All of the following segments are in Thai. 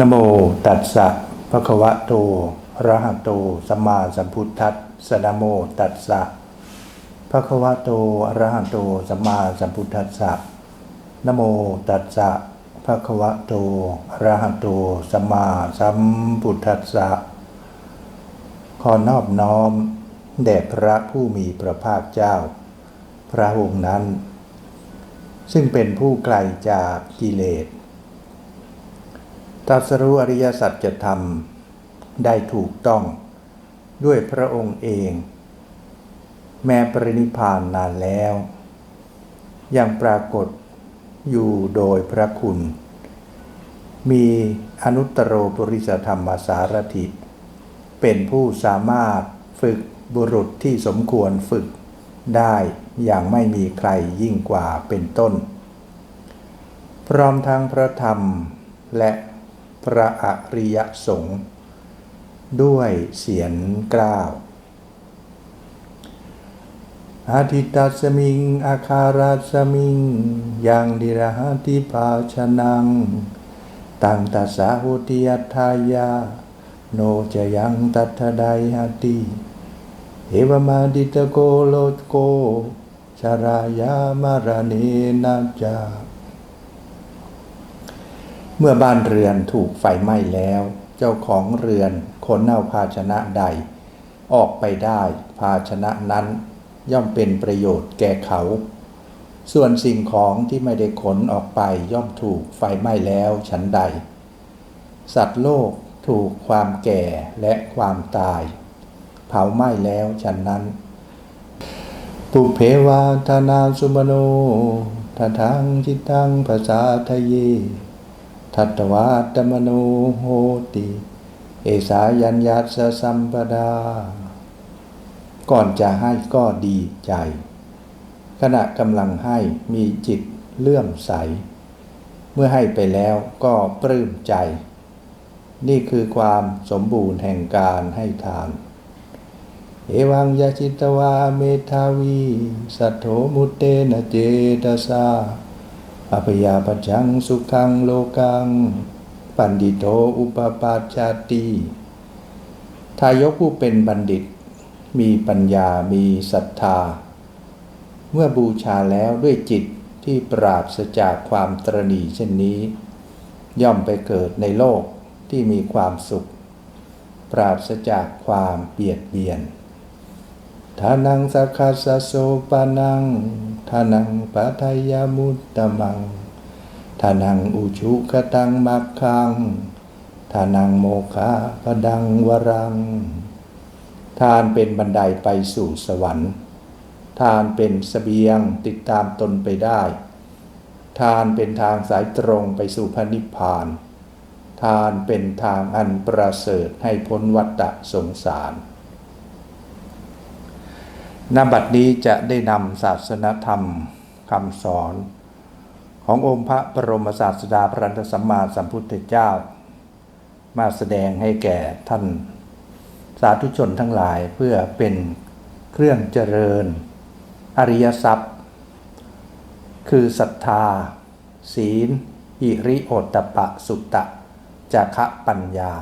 นโมตัสสะภะคะวะโตอะระหะโตสัมมาสัมพุทธัสสะนโมตัสสะภะคะวะโตอะระหะโตสัมมาสัมพุทธัสสะนโมตัสสะภะคะวะโตอะระหะโตสัมมาสัมพุทธัสสะขอนอบน้อมแด่พระผู้มีพระภาคเจ้า พระองค์นั้น ซึ่งเป็นผู้ไกลจากกิเลส ตรัสรู้อริยสัจธรรมได้ถูกต้อง ด้วยพระองค์เอง แม้ปรินิพานนานแล้ว ยังปรากฏอยู่โดยพระคุณ มีอนุตตรโรปริสธรรมสารถิ เป็นผู้สามารถฝึกบุรุษที่สมควรฝึกได้อย่างไม่มีใครยิ่งกว่าเป็นต้น พร้อมทั้งพระธรรมและ พระอริยสงฆ์ด้วยเสียงกล้าวอาทิตัสมิง อาคาราสมิง ยังดิรหติภาชนัง ตังตัสสาหุติยัตถายา โนจะยังตัทธไดหติเอวมาดิตโกโลโกชารายามารเนนาจา เมื่อบ้านเรือนถูกไฟไหม้แล้ว เจ้าของเรือนขนเอาภาชนะใด ออกไปได้ภาชนะนั้น ย่อมเป็นประโยชน์แก่เขา ส่วนสิ่งของที่ไม่ได้ขนออกไปย่อมถูกไฟไหม้แล้วฉันใด สัตว์โลกถูกความแก่และความตาย เผาไหม้แล้วฉันนั้น ปุเพวาธนาสุมโนทาทังจิตตังภาษาทะเย ทัตวาตมโนโหติ เอสายัญญาสสัมปดา ก่อนจะให้ก็ดีใจ ขณะกำลังให้มีจิตเลื่อมใส เมื่อให้ไปแล้วก็ปลื้มใจ นี่คือความสมบูรณ์แห่งการให้ทาน เอวังยาจิตวาเมทาวี สัทโธมุตเตนะเจตสา อภยาปัจังสุขังโลกัง ปันดิโตอุปปาชาติ ทายกผู้เป็นบัณฑิต มีปัญญามีศรัทธา เมื่อบูชาแล้วด้วยจิตที่ปราศจากความตรณีเช่นนี้ ย่อมไปเกิดในโลกที่มีความสุข ปราศจากความเบียดเบียนทานังสักคัสสะโสปานัง ทานังปัทยามุตตมังทานังอุชุกตังมักขังทานังโมคาปดังวรัง ทานเป็นบันไดไปสู่สวรรค์ ทานเป็นสเสบียงติดตามตนไปได้ ทานเป็นทางสายตรงไปสู่พระนิพพาน ทานเป็นทางอันประเสริฐให้พ้นวัฏฏะสงสาร นบัดนี้จะได้นำศาสนธรรมคำสอน ขององค์พระบรมศาสดาพระรัตสัมมาสัมพุทธเจ้า มาแสดงให้แก่ท่านสาธุชนทั้งหลายเพื่อเป็นเครื่องเจริญ อริยทรัพย์ คือศรัทธา ศีลหิริโอตตปะสุตตะจาคะปัญญา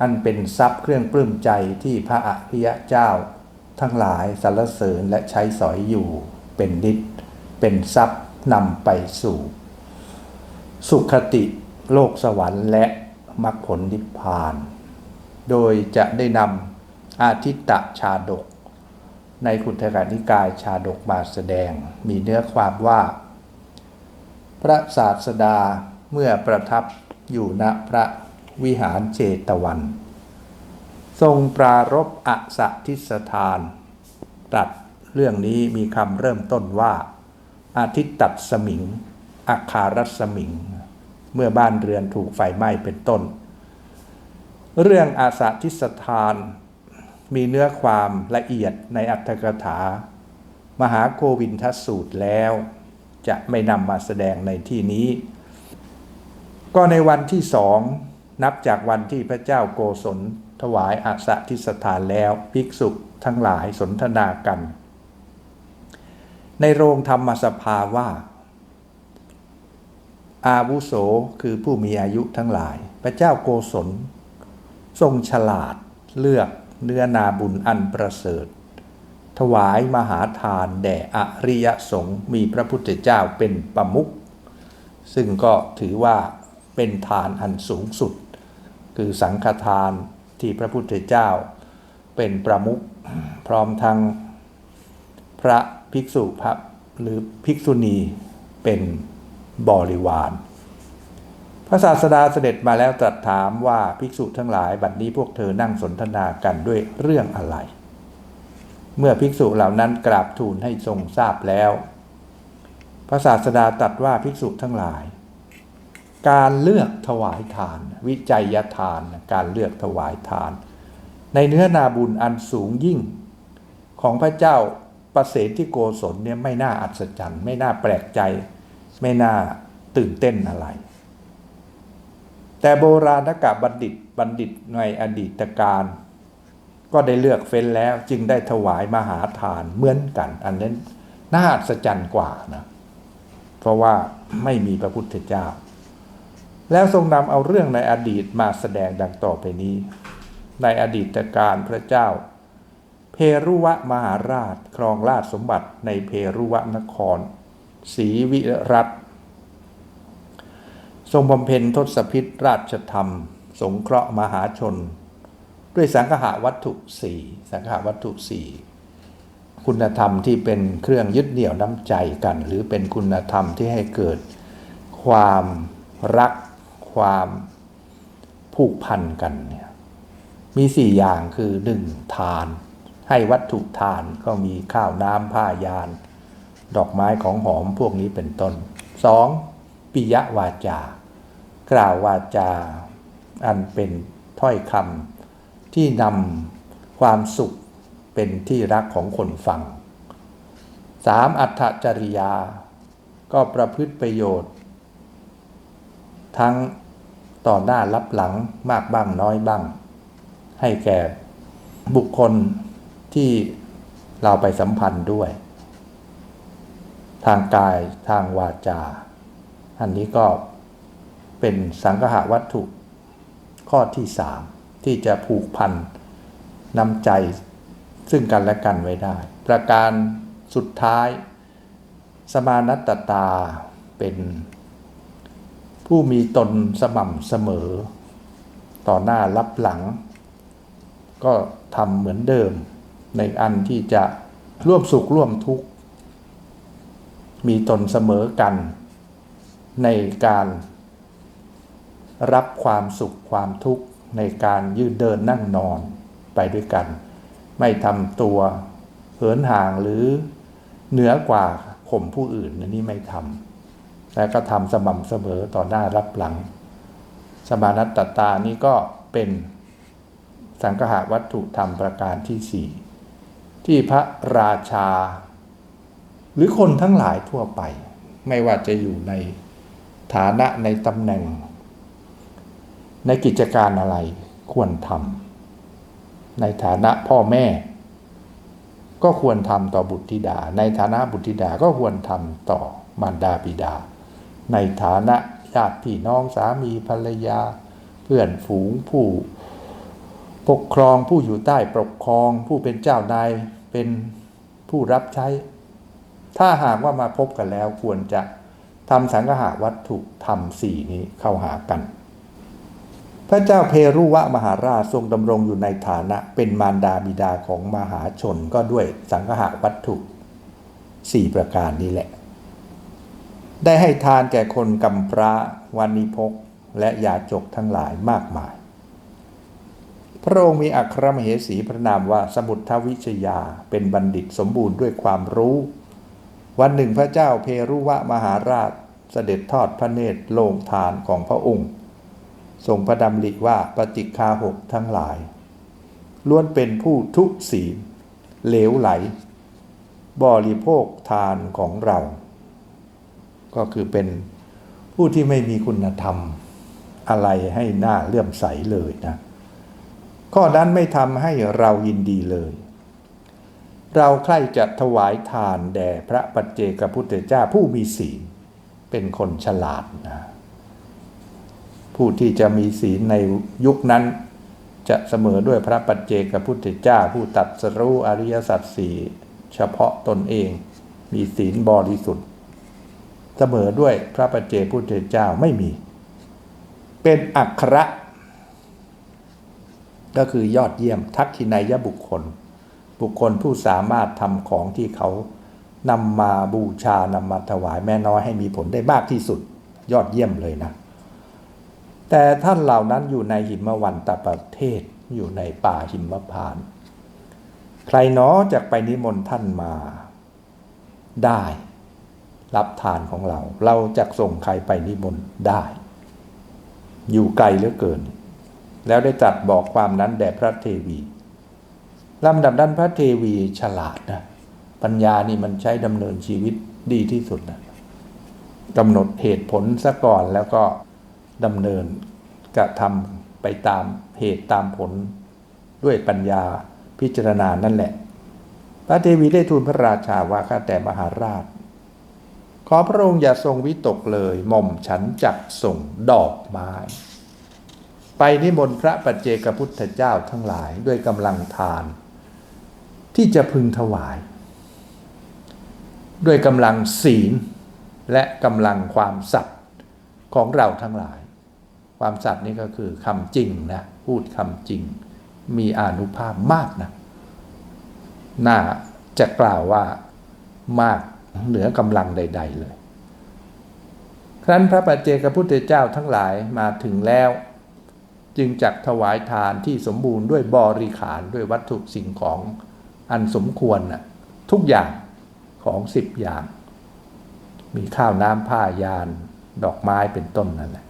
อันเป็นทรัพย์เครื่องปลื้มใจที่พระอริยเจ้า ทั้งหลายสรรเสริญและใช้สอยอยู่เป็นนิด เป็นทรัพย์นำไปสู่ สุขติโลกสวรรค์และมรรคผลนิพพาน โดยจะได้นำอาทิตตชาดก ในขุนทกานิกายชาดกมาแสดงมีเนื้อความว่า พระศาสดาเมื่อประทับอยู่ณพระวิหารเจตวัน ทรงปรารบอสทิสถานตรัสเรื่องนี้มีคำเริ่มต้นว่า อาทิตตัดสมิงอาคารัสมิง เมื่อบ้านเรือนถูกไฟไหม้เป็นต้น เรื่องอาสาทิสถาน มีเนื้อความละเอียดในอัตถกถา มหาโควินทสูตรแล้ว จะไม่นำมาแสดงในที่นี้ ก็ในวันที่สองนับจากวันที่พระเจ้าโกศล ถวายอาสาทิสถานแล้วภิกษุทั้งหลายสนทนากัน ในโรงธรรมสภาว่า อาวุโสคือผู้มีอายุทั้งหลาย พระเจ้าโกศล ทรงฉลาดเลือกเนื้อนาบุญอันประเสริฐ ถวายมหาทานแด่อริยสงฆ์มีพระพุทธเจ้าเป็นประมุขซึ่งก็ถือว่าเป็นทานอันสูงสุด คือสังฆทาน ที่พระพุทธเจ้าเป็นประมุขพร้อมทั้งพระภิกษุพระหรือภิกษุณีเป็นบริวาร พระศาสดาเสด็จมาแล้วตรัสถามว่าภิกษุทั้งหลายบัดนี้พวกเธอนั่งสนทนากันด้วยเรื่องอะไร เมื่อภิกษุเหล่านั้นกราบทูลให้ทรงทราบแล้ว พระศาสดาตรัสว่าภิกษุทั้งหลาย การเลือกถวายทาน วิจัยทานการเลือกถวายทาน ในเนื้อนาบุญอันสูงยิ่ง ของพระเจ้าประเสฐที่โกศลเนี่ยไม่น่าอัศจรรย์ ไม่น่าแปลกใจ ไม่น่าตื่นเต้นอะไร แต่โบราณกะบัณฑิตบัณฑิตในอดีตการก็ได้เลือกเฟ้นแล้วจึงได้ถวายมหาทานเหมือนกัน อันนั้นน่าอัศจรรย์กว่านะ เพราะว่าไม่มีพระพุทธเจ้า แล้วทรงนำเอาเรื่องในอดีตมาแสดงดังต่อไปนี้ ในอดีตการพระเจ้า เพรุวะมหาราช ครองราชสมบัติในเพรุวะนครศรีวิรัตทรงบำเพ็ญทศพิษราชธรรม สงเคราะห์มหาชน ด้วยสังฆะวัตถุสี่สังฆะวัตถุสี่คุณธรรมที่เป็นเครื่องยึดเหนี่ยวน้ำใจกัน หรือเป็นคุณธรรมที่ให้เกิดความรัก ความผูกพันกันเนี่ยมีสี่อย่างคือหนึ่งทาน ให้วัตถุทานก็มีข้าวน้ำผ้ายาน ดอกไม้ของหอมพวกนี้เป็นต้นสองปิยวาจา กล่าววาจา อันเป็นถ้อยคำที่นำความสุขเป็นที่รักของคนฟังสามอัตถจริยา ก็ประพฤติประโยชน์ ทั้งต่อหน้ารับหลังมากบ้างน้อยบ้าง ให้แก่บุคคลที่เราไปสัมพันธ์ด้วย ทางกายทางวาจา อันนี้ก็เป็นสังฆะวัตถุข้อที่สามที่จะผูกพันนำใจซึ่งกันและกันไว้ได้ ประการสุดท้าย สมานัตตาเป็น ผู้มีตนสม่ำเสมอ ต่อหน้ารับหลัง ก็ทำเหมือนเดิม ในอันที่จะร่วมสุขร่วมทุกข์ มีตนเสมอกัน ในการรับความสุขความทุกข์ ในการยืนเดินนั่งนอนไปด้วยกัน ไม่ทำตัวเหินห่างหรือเหนือกว่าข่มผู้อื่นนนี้ไม่ทำ และก็ทำสม่ำเสมอต่อหน้ารับหลัง สมานัตตตานี้ก็เป็นสังฆะวัตถุธรรมประการที่สี่ที่พระราชา หรือคนทั้งหลายทั่วไป ไม่ว่าจะอยู่ในฐานะในตำแหน่ง ในกิจการอะไรควรทำในฐานะพ่อแม่ ก็ควรทำต่อบุตรธิดา ในฐานะบุตรธิดาก็ควรทำต่อมารดาบิดา ในฐานะญาติพี่น้องสามีภรรยา เพื่อนฝูงผู้ ปกครองผู้อยู่ใต้ปกครองผู้เป็นเจ้านายเป็นผู้รับใช้ ถ้าหากว่ามาพบกันแล้วควรจะทำสังหาวัตถุทำสี่นี้เข้าหากัน พระเจ้าเพรุวะมหาราชทรงดำรงอยู่ในฐานะเป็นมารดาบิดาของมหาชนก็ด้วยสังหาวัตถุสี่ประการนี้แหละ ได้ให้ทานแก่คนกำพร้าวานิพกและยาจกทั้งหลายมากมาย พระองค์มีอัครมเหสีพระนามว่าสมุททวิชยาเป็นบัณฑิตสมบูรณ์ด้วยความรู้ วันหนึ่งพระเจ้าเพรุวะมหาราชเสด็จทอดพระเนตรโลงทานของพระองค์ทรงพระดำริว่าปฏิคาหกทั้งหลาย ล้วนเป็นผู้ทุศีลเหลวไหล บริโภคทานของเรา ก็คือเป็นผู้ที่ไม่มีคุณธรรมอะไรให้หน้าเลื่อมใสเลยนะ ข้อนั้นไม่ทำให้เรายินดีเลย เราใคร่จะถวายทานแด่พระปัจเจกพุทธเจ้าผู้มีศีลเป็นคนฉลาดนะ ผู้ที่จะมีศีลในยุคนั้นจะเสมอด้วยพระปัจเจกพุทธเจ้า ผู้ตัดสรู้อริยสัจสี่เฉพาะตนเอง มีศีลบริสุทธิ์ เสมอด้วยพระปัจเจพุทธเจ้าไม่มี เป็นอัคระ ก็คือยอดเยี่ยมทักขินายบุคคล บุคคลผู้สามารถทำของที่เขานำมาบูชานำมาถวายแม่น้อยให้มีผลได้มากที่สุด ยอดเยี่ยมเลยนะ แต่ท่านเหล่านั้นอยู่ในหิมวันตประเทศอยู่ในป่าหิมพาน ใครหนอจะไปนิมนต์ท่านมาได้ รับทานของเรา เราจะส่งใครไปนิมนต์ได้ อยู่ไกลเหลือเกิน แล้วได้ตรัสบอกความนั้นแด่พระเทวีลำดับด้านพระเทวีฉลาดนะ ปัญญานี่มันใช้ดำเนินชีวิตดีที่สุดนะกำหนดเหตุผลซะก่อนแล้วก็ดำเนินกระทำไปตามเหตุตามผลด้วยปัญญาพิจารณานั่นแหละ พระเทวีได้ทูลพระราชาว่าข้าแต่มหาราช ขอพระองค์อย่าทรงวิตกเลย หม่อมฉันจักส่งดอกไม้ ไปนิมนต์พระปัจเจกพุทธเจ้าทั้งหลายด้วยกำลังทาน ที่จะพึงถวาย ด้วยกำลังศีลและกำลังความสัตย์ของเราทั้งหลาย ความสัตย์นี่ก็คือคำจริงนะพูดคำจริง มีอนุภาพมากนะน่าจะกล่าวว่ามาก เหนือกำลังใด ๆ เลย ครั้นพระปัจเจกพุทธเจ้าทั้งหลายมาถึงแล้ว จึงจักถวายทานที่สมบูรณ์ด้วยบริขารด้วยวัตถุสิ่งของอันสมควรนะทุกอย่างของสิบอย่าง มีข้าวน้ำผ้ายาน ดอกไม้เป็นต้นนั่นแหละ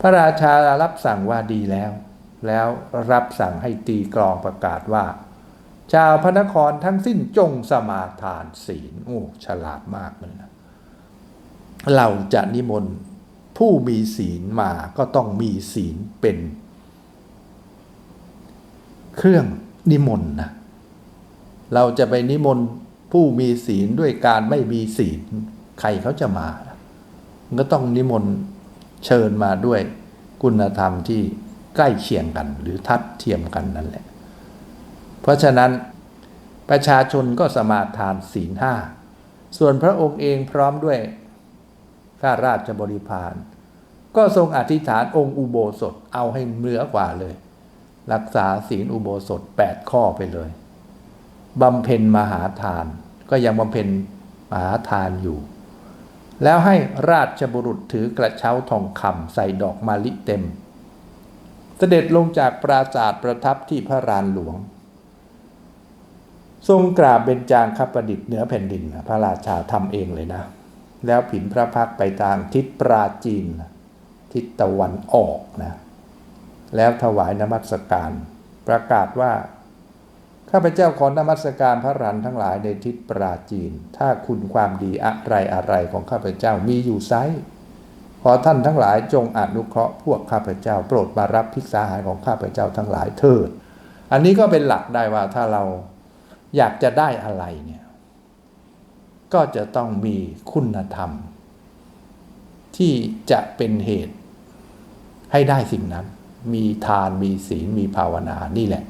พระราชารับสั่งว่าดีแล้ว แล้วรับสั่งให้ตีกลองประกาศว่า ชาวพระนครทั้งสิ้นจงสมาทานศีล โอ้ ฉลาดมากเลยนะ เราจะนิมนต์ผู้มีศีลมาก็ต้องมีศีลเป็น เครื่องนิมนต์นะ เราจะไปนิมนต์ผู้มีศีลด้วยการไม่มีศีล ใครเขาจะมา ก็ต้องนิมนต์เชิญมาด้วย คุณธรรมที่ใกล้เคียงกัน หรือทัดเทียมกันนั่นแหละ เพราะฉะนั้นประชาชนก็สมาทานศีลห้าส่วนพระองค์เองพร้อมด้วยข้าราชบริพาร ก็ทรงอธิษฐานองค์อุโบสถเอาให้เหนือกว่าเลย รักษาศีลอุโบสถ 8 ข้อไปเลยบำเพ็ญมหาทาน ก็ยังบำเพ็ญมหาทานอยู่ แล้วให้ราชบุรุษถือกระเช้าทองคำใส่ดอกมาลิเต็ม เสด็จลงจากปราสาทประทับที่พระรานหลวง ทรงกราบเบญจางคประดิษฐ์เหนือแผ่นดิน พระราชาทำเองเลยนะ แล้วผินพระพักไปทางทิศปราจีน ทิศตะวันออกนะ แล้วถวายนมัสการ ประกาศว่าข้าพเจ้าขอนมัสการพระรันทั้งหลายในทิศปราจีน ถ้าคุณความดีอะไรอะไรของข้าพเจ้ามีอยู่ไซขอท่านทั้งหลายจงอนุเคราะห์พวกข้าพเจ้า โปรดมารับภิกษาหารของข้าพเจ้าทั้งหลายเถิด อันนี้ก็เป็นหลักได้ว่าถ้าเรา อยากจะได้อะไรเนี่ยก็จะต้องมีคุณธรรม ที่จะเป็นเหตุให้ได้สิ่งนั้น มีทานมีศีลมีภาวนานี่แหละ